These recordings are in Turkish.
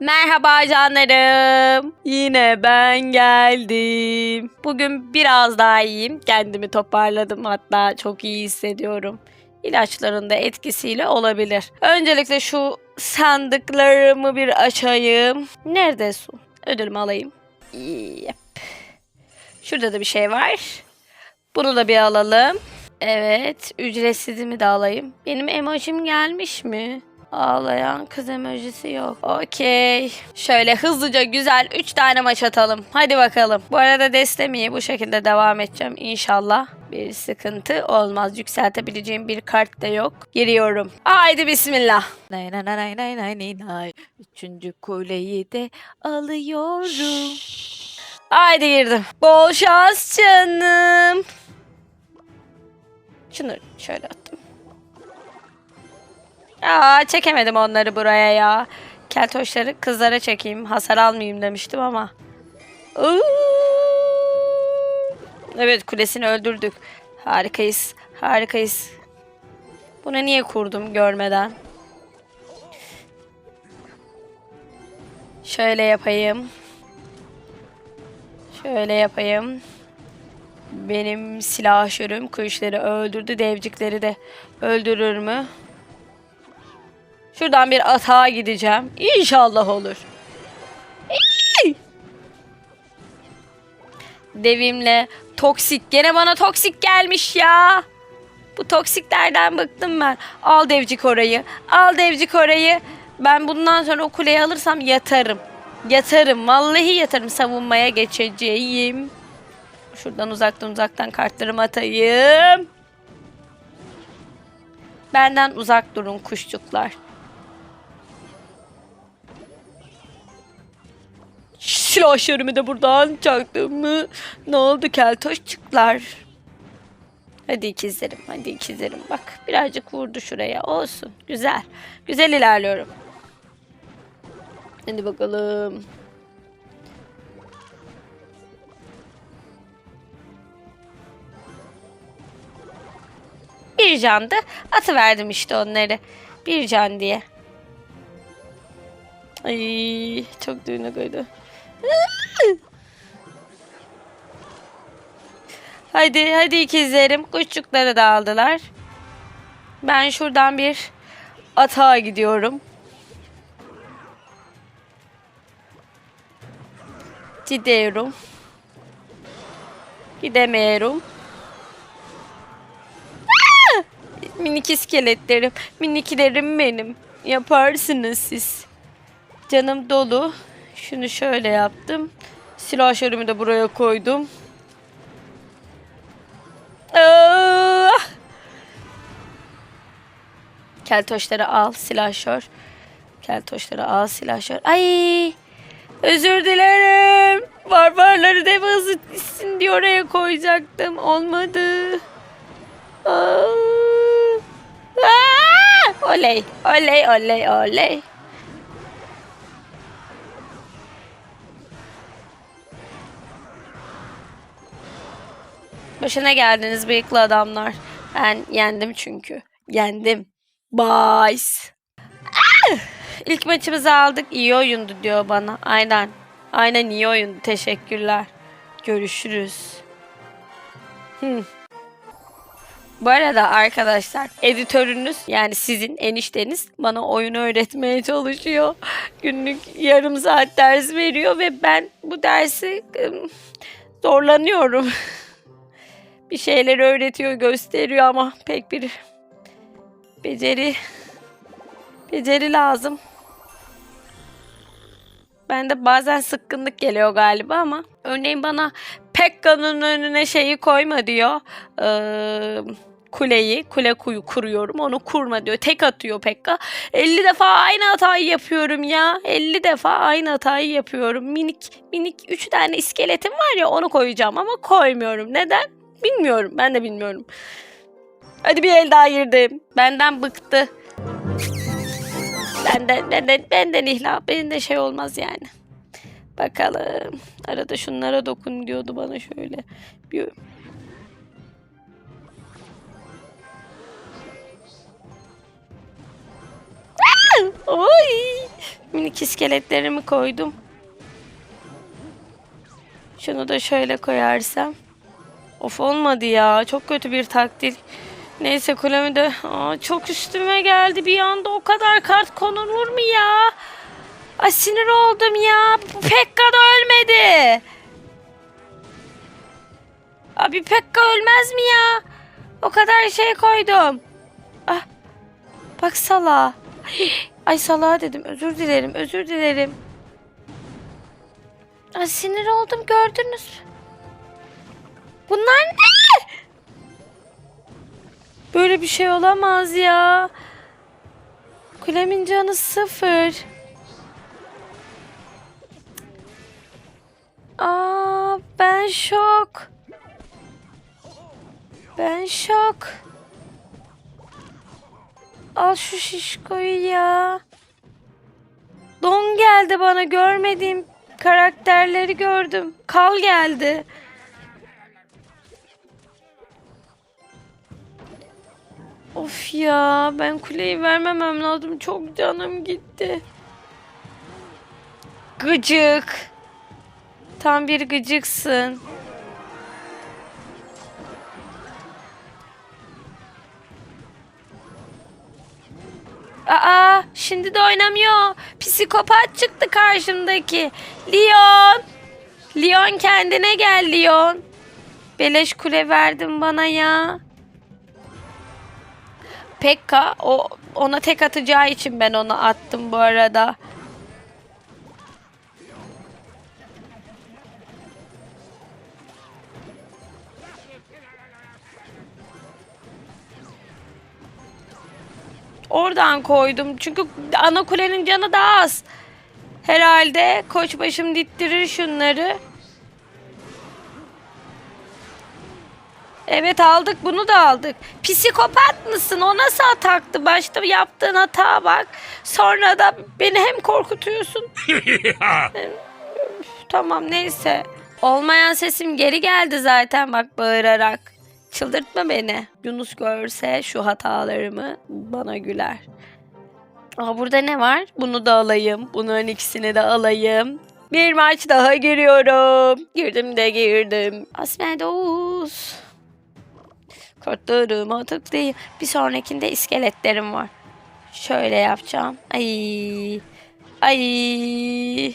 Merhaba canlarım. Yine ben geldim. Bugün biraz daha iyiyim. Kendimi toparladım hatta çok iyi hissediyorum. İlaçların da etkisiyle olabilir. Öncelikle şu sandıklarımı bir açayım. Nerede su? Ödülümü alayım. Yep. Şurada da bir şey var. Bunu da bir alalım. Evet, ücretsizimi de alayım. Benim emojim gelmiş mi? Ağlayan kız emojisi yok. Okey. Şöyle hızlıca güzel 3 tane maç atalım. Hadi bakalım. Bu arada destemiyi bu şekilde devam edeceğim inşallah. Bir sıkıntı olmaz. Yükseltebileceğim bir kart da yok. Giriyorum. Haydi bismillah. Nay nay nay nay nay nay nay. Üçüncü kuleyi de alıyorum. Haydi girdim. Bol şans canım. Şunu şöyle attım. Aa çekemedim onları buraya ya. Keltoşları kızlara çekeyim. Hasar almayayım demiştim ama. Evet kulesini öldürdük. Harikayız. Harikayız. Bunu niye kurdum görmeden? Şöyle yapayım. Şöyle yapayım. Benim silahşörüm kuşları öldürdü. Devcikleri de öldürür mü? Şuradan bir atağa gideceğim. İnşallah olur. Devimle toksik. Gene bana toksik gelmiş ya. Bu toksiklerden bıktım ben. Al devcik orayı. Al devcik orayı. Ben bundan sonra o kuleyi alırsam yatarım. Yatarım. Vallahi yatarım. Savunmaya geçeceğim. Şuradan uzaktan uzaktan kartlarımı atayım. Benden uzak durun kuşçuklar. Silahşörümü de buradan çaktım mı? Ne oldu keltoşçuklar? Hadi ikizlerim, hadi ikizlerim. Bak birazcık vurdu şuraya. Olsun. Güzel. Güzel ilerliyorum. Hadi bakalım. Bir candı. Atıverdim işte onları. Bir can diye. Ay çok düğüne koydu. Hadi hadi ikizlerim. Kuşçukları da aldılar. Ben şuradan bir atağa gidiyorum. Gidiyorum. Gidemiyorum. Aa! Minik iskeletlerim, miniklerim benim. Yaparsınız siz. Canım dolu. Şunu şöyle yaptım. Silahşörümü de buraya koydum. Ah! Keltoşları al silahşör. Keltoşları al silahşör. Ay! Özür dilerim. Barbarları dev hızı gitsin diye oraya koyacaktım. Olmadı. Aa! Aa! Oley, oley, oley, oley. Başına geldiniz bıyıklı adamlar. Ben yendim çünkü. Yendim. Bye. Ah! İlk maçımızı aldık. İyi oyundu diyor bana. Aynen. Aynen iyi oyundu. Teşekkürler. Görüşürüz. Hmm. Bu arada arkadaşlar editörünüz yani sizin enişteniz bana oyunu öğretmeye çalışıyor. Günlük yarım saat ders veriyor ve ben bu dersi zorlanıyorum. bir şeyler öğretiyor, gösteriyor ama pek bir beceri beceri lazım. Ben de bazen sıkkınlık geliyor galiba ama örneğin bana Pekka'nın önüne şeyi koyma diyor. Ee, kuleyi, kule kuyu kuruyorum. Onu kurma diyor. Tek atıyor Pekka. 50 defa aynı hatayı yapıyorum ya. 50 defa aynı hatayı yapıyorum. Minik minik 3 tane iskeletim var ya onu koyacağım ama koymuyorum. Neden? Bilmiyorum. Ben de bilmiyorum. Hadi bir el daha girdim. Benden bıktı. Benden, benden, benden ihla. Benim de şey olmaz yani. Bakalım. Arada şunlara dokun diyordu bana şöyle. Bir... Oy! Minik iskeletlerimi koydum. Şunu da şöyle koyarsam. Of olmadı ya. Çok kötü bir taktik. Neyse kulemi de Aa, çok üstüme geldi. Bir anda o kadar kart konulur mu ya? Ay sinir oldum ya. Pekka da ölmedi. Abi Pekka ölmez mi ya? O kadar şey koydum. Ah. Bak sala. Ay salağa dedim. Özür dilerim. Özür dilerim. Ay sinir oldum gördünüz mü? Bunlar ne? Böyle bir şey olamaz ya. Kulemin canı sıfır. Aa, ben şok. Ben şok. Al şu şişkoyu ya. Don geldi bana görmediğim karakterleri gördüm. Kal geldi. Of ya ben kuleyi vermemem lazım. Çok canım gitti. Gıcık. Tam bir gıcıksın. Aa, şimdi de oynamıyor. Psikopat çıktı karşımdaki. Leon. Leon kendine gel Leon. Beleş kule verdin bana ya. Pekka o ona tek atacağı için ben onu attım bu arada. Oradan koydum. Çünkü ana kulenin canı daha az. Herhalde koçbaşım dittirir şunları. Evet aldık bunu da aldık. Psikopat mısın? O nasıl ataktı? Başta yaptığın hata bak. Sonra da beni hem korkutuyorsun. Tamam neyse. Olmayan sesim geri geldi zaten bak bağırarak. Çıldırtma beni. Yunus görse şu hatalarımı bana güler. Aa, burada ne var? Bunu da alayım. Bunların ikisini de alayım. Bir maç daha giriyorum. Girdim de girdim. Asmedos. Kartlarıma tıklayayım. Bir sonrakinde iskeletlerim var. Şöyle yapacağım. Ay. Ay.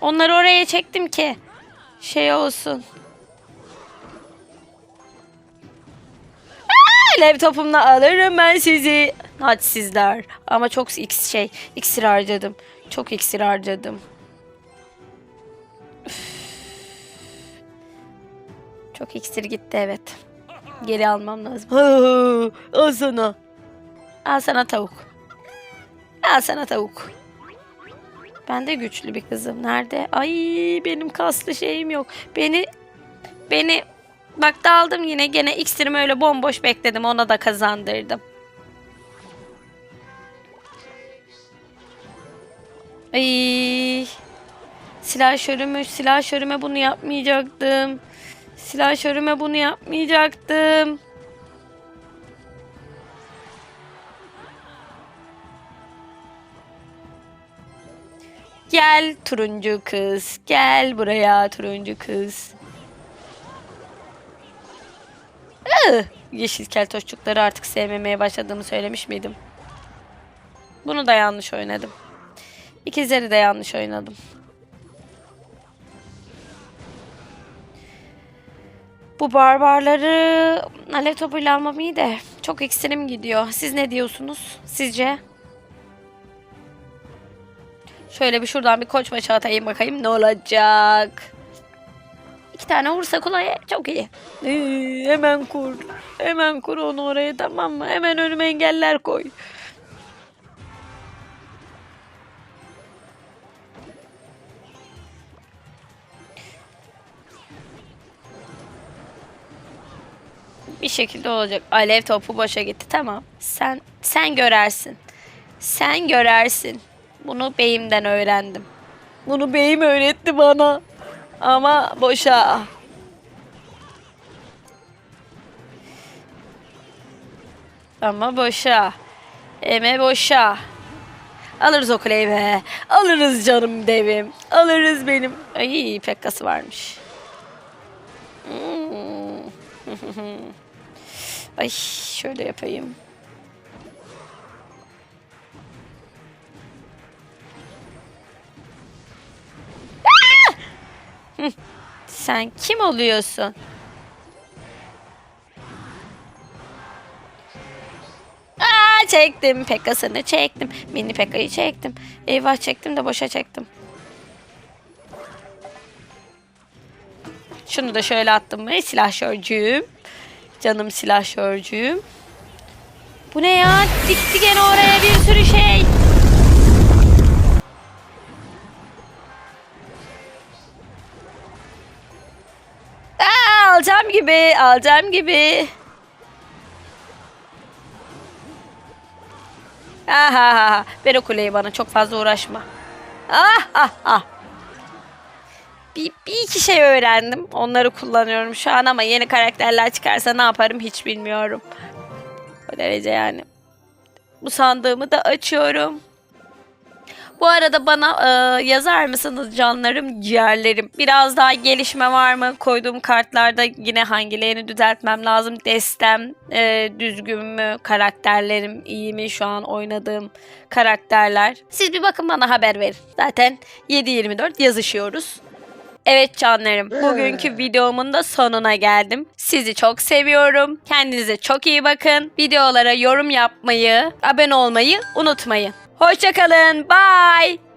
Onları oraya çektim ki şey olsun. Aa, Laptopumla alırım ben sizi. Hadsizler. Ama çok x şey iksir harcadım. Çok iksir harcadım. Çok iksir gitti evet. Geri almam lazım. Al sana. Al sana tavuk. Al sana tavuk. Ben de güçlü bir kızım. Nerede? Ay benim kaslı şeyim yok. Beni beni bak daldım yine gene iksirimi öyle bomboş bekledim. Ona da kazandırdım. Ay silah şörümü silah şörüme bunu yapmayacaktım. Silah şörüme bunu yapmayacaktım. Gel turuncu kız. Gel buraya turuncu kız. Iı, yeşil keltoşçukları artık sevmemeye başladığımı söylemiş miydim? Bunu da yanlış oynadım. İkizleri de yanlış oynadım. Bu barbarları alev topuyla almam iyi de çok eksinim gidiyor. Siz ne diyorsunuz? Sizce? Şöyle bir şuradan bir koç başı atayım bakayım ne olacak. İki tane vursa kolay çok iyi. Ee, hemen kur. Hemen kur onu oraya tamam mı? Hemen önüme engeller koy. Bir şekilde olacak. Alev topu boşa gitti. Tamam. Sen sen görersin. Sen görersin. Bunu beyimden öğrendim. Bunu beyim öğretti bana. Ama boşa. Ama boşa. Eme boşa. Alırız o kuleyi be. Alırız canım devim. Alırız benim. Ay pekkası varmış. Hmm. Ay şöyle yapayım. Ah! Sen kim oluyorsun? Aa, çektim. Pekkasını çektim. Mini Pekka'yı çektim. Eyvah çektim de boşa çektim. Şunu da şöyle attım mı? Silahşörcüğüm. Canım silahşörcüğüm. Bu ne ya? Dikti gene oraya bir sürü şey. Aa, alacağım gibi, alacağım gibi. Aha, ver o kuleyi bana çok fazla uğraşma. Ah ah ah. Bir, bir iki şey öğrendim. Onları kullanıyorum şu an ama yeni karakterler çıkarsa ne yaparım hiç bilmiyorum. O derece yani. Bu sandığımı da açıyorum. Bu arada bana e, yazar mısınız canlarım, ciğerlerim? Biraz daha gelişme var mı? Koyduğum kartlarda yine hangilerini düzeltmem lazım? Destem e, düzgün mü? Karakterlerim iyi mi? Şu an oynadığım karakterler. Siz bir bakın bana haber verin. Zaten 7-24 yazışıyoruz. Evet canlarım, bugünkü videomun da sonuna geldim. Sizi çok seviyorum. Kendinize çok iyi bakın. Videolara yorum yapmayı, abone olmayı unutmayın. Hoşçakalın. Bye.